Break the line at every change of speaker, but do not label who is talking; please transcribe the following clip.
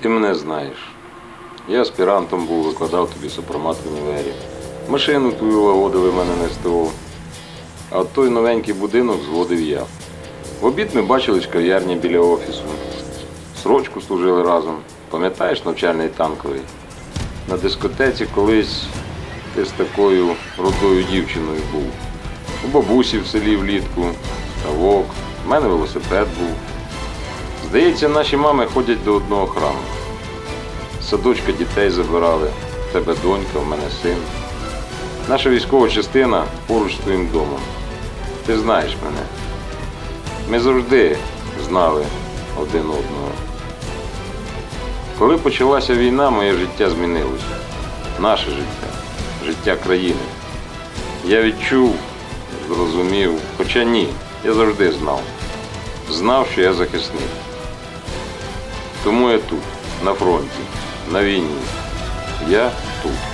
Ти мене знаєш. Я аспірантом був, викладав тобі сопромат в універі. Машину твою лагодили в мене на СТО. А той новенький будинок зводив я. В обід ми бачились в кав'ярні біля офісу. Срочку служили разом. Пам'ятаєш навчальний танковий? На дискотеці колись ти з такою рудою дівчиною був. У бабусі в селі влітку, ставок. У мене велосипед був. Здається, наші мами ходять до одного храму. Садочка дітей забирали. В тебе донька, в мене син. Наша військова частина поруч з твоїм домом. Ти знаєш мене. Ми завжди знали один одного. Коли почалася війна, моє життя змінилося. Наше життя, життя країни. Я відчув, зрозумів, хоча ні, я завжди знав. Знав, що я захисник. Тому я тут, на фронті, на війні. Я тут.